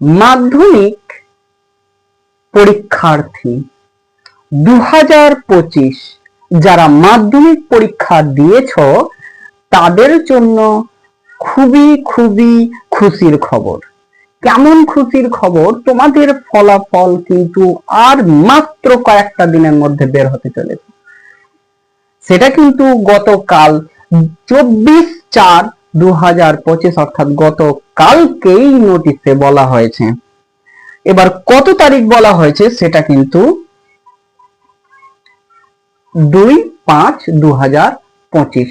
মাধ্যমিক পরীক্ষার্থী দু পঁচিশ যারা মাধ্যমিক পরীক্ষা দিয়েছ, তাদের জন্য খুবই খুবই খুশির খবর। কেমন খুশির খবর? তোমাদের ফলাফল কিন্তু আর মাত্র কয়েকটা দিনের মধ্যে বের হতে চলেছে। সেটা কিন্তু গতকাল চব্বিশ চার দু হাজার পঁচিশ অর্থাৎ গতকালকেই নোটিশে বলা হয়েছে। এবার কত তারিখ বলা হয়েছে সেটা কিন্তু দুই পাঁচ দু হাজার পঁচিশ।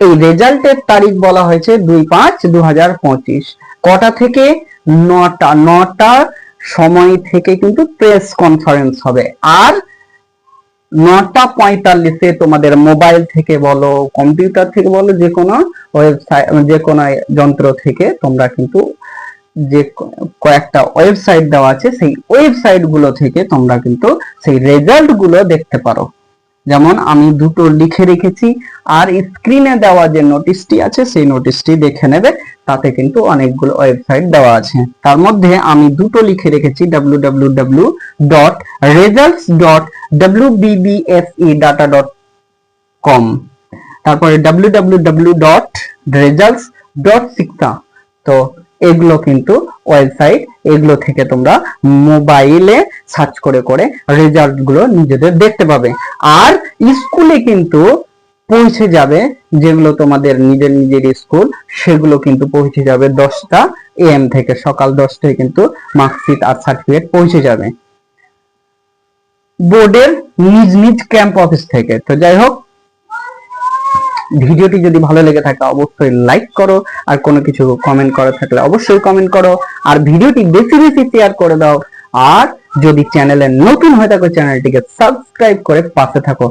এই রেজাল্টের তারিখ বলা হয়েছে দুই পাঁচ দু হাজার পঁচিশ। কটা থেকে? নটা। নটা সময় থেকে কিন্তু প্রেস কনফারেন্স হবে। আর নটা পঁয়তাল্লিশে তোমাদের মোবাইল থেকে বলো কম্পিউটার থেকে বলো, যে কোনো ওয়েবসাইট যে কোনো যন্ত্র থেকে তোমরা কিন্তু যে কয়েকটা ওয়েবসাইট দেওয়া আছে, সেই ওয়েবসাইটগুলো থেকে তোমরা কিন্তু সেই রেজাল্টগুলো দেখতে পারো। যেমন আমি দুটো লিখে রেখেছি, আর স্ক্রিনে দেওয়া যে নোটিশটি আছে, সেই নোটিশটি দেখে নেবে। তাতে কিন্তু অনেকগুলো ওয়েবসাইট দেওয়া আছে। তার মধ্যে আমি দুটো লিখে রেখেছি www dot dot WBBSE data dot com তারপরে www ডট রেজাল্টস ডট শিক্ষা তো। এগুলো কিন্তু ওয়েবসাইট এগুলো থেকে তোমরা মোবাইলে সার্চ করে করে রেজাল্টগুলো নিজেদের দেখতে পাবে। আর স্কুলে কিন্তু পৌঁছে যাবে যেগুলো তোমাদের নিজের নিজের স্কুল সেগুলো কিন্তু পৌঁছে যাবে দশটা এম থেকে, সকাল দশটায় কিন্তু মার্কশিট আর সার্টিফিকেট পৌঁছে যাবে। বোর্ডের নিজ নিজ ক্যাম্প অফিস থেকে। তো যাই হোক, ভিডিওটি যদি ভালো লেগে থাকে অবশ্যই লাইক করো, আর কোনো কিছু কমেন্ট করা থাকলে অবশ্যই কমেন্ট করো, আর ভিডিওটি বেশি বেশি শেয়ার করে দাও, আর যদি চ্যানেলে নতুন হয়ে থাকো চ্যানেলটিকে সাবস্ক্রাইব করে পাশে থাকো।